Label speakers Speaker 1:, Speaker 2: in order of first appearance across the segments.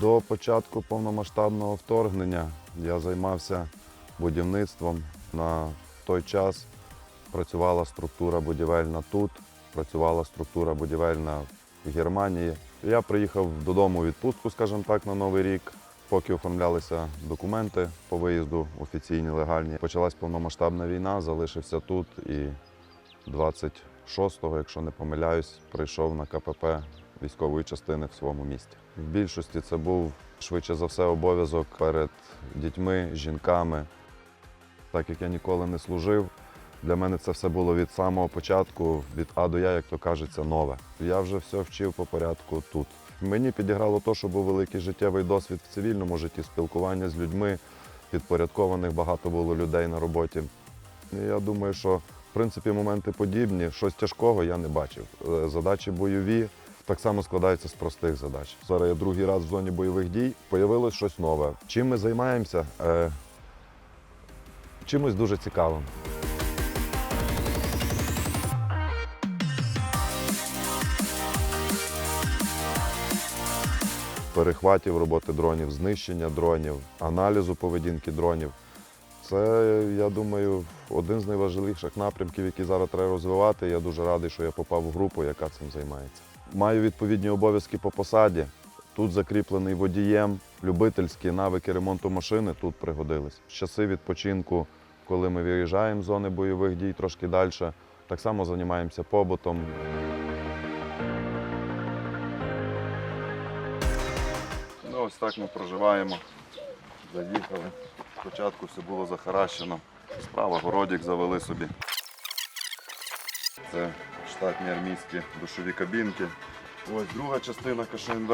Speaker 1: До початку повномасштабного вторгнення я займався будівництвом. На той час працювала структура будівельна тут, працювала структура будівельна в Германії. Я приїхав додому у відпустку, скажімо так, на Новий рік. Поки оформлялися документи по виїзду офіційні, легальні. Почалась повномасштабна війна, залишився тут і 26-го, якщо не помиляюсь, прийшов на КПП військової частини в своєму місті. В більшості це був швидше за все обов'язок перед дітьми, жінками. Так як я ніколи не служив, для мене це все було від самого початку, від А до Я, як то кажеться, нове. Я вже все вчив по порядку тут. Мені підіграло те, що був великий життєвий досвід в цивільному житті, спілкування з людьми, підпорядкованих багато було людей на роботі. І Я думаю, що в принципі моменти подібні, щось тяжкого я не бачив. Е, Задачі бойові так само складаються з простих задач. Зараз я другий раз в зоні бойових дій, появилось щось нове. Чим ми займаємося? Е, чимось дуже цікавим. перехватів роботи дронів, знищення дронів, аналізу поведінки дронів. Це, я думаю, один з найважливіших напрямків, які зараз треба розвивати. Я дуже радий, що я попав в групу, яка цим займається. Маю відповідні обов'язки по посаді. Тут закріплений водієм, любительські навики ремонту машини тут пригодились. Часи відпочинку, коли ми виїжджаємо з зони бойових дій трошки далі, так само займаємося побутом. Ну, ось так ми проживаємо. Заїхали. Спочатку все було захаращено. Справа городик завели собі. Це штатні армійські душові кабінки. Ось друга частина КШНД.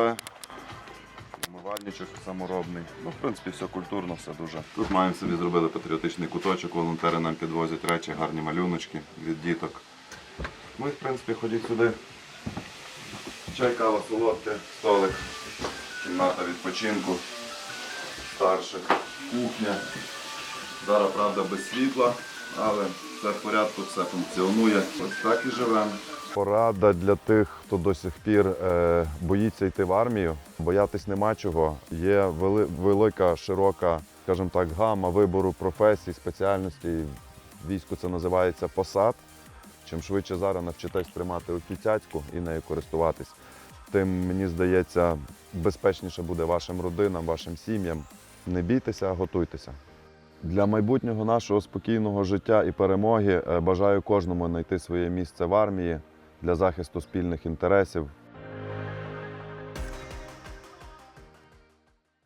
Speaker 1: Умивальничок саморобний. Ну, в принципі, все культурно, все дуже. Тут маємо собі зробили патріотичний куточок, волонтери нам підвозять речі, гарні малюночки від діток. Ми, в принципі, ходіть сюди. Чай, кава, солодке, столик, кімната відпочинку, старших, кухня. Зараз, правда, без світла, але все в порядку, все функціонує. Ось так і живемо. Порада для тих, хто до сих пір е, боїться йти в армію. Боятись нема чого. Є вели, велика, широка, скажімо так, гама вибору професій, спеціальностей. Війську це називається посад. Чим швидше зараз навчитесь приймати руки цяцьку і нею користуватись, тим мені здається, безпечніше буде вашим родинам, вашим сім'ям. Не бійтеся, а готуйтеся. Для майбутнього нашого спокійного життя і перемоги е, бажаю кожному знайти своє місце в армії для захисту спільних інтересів,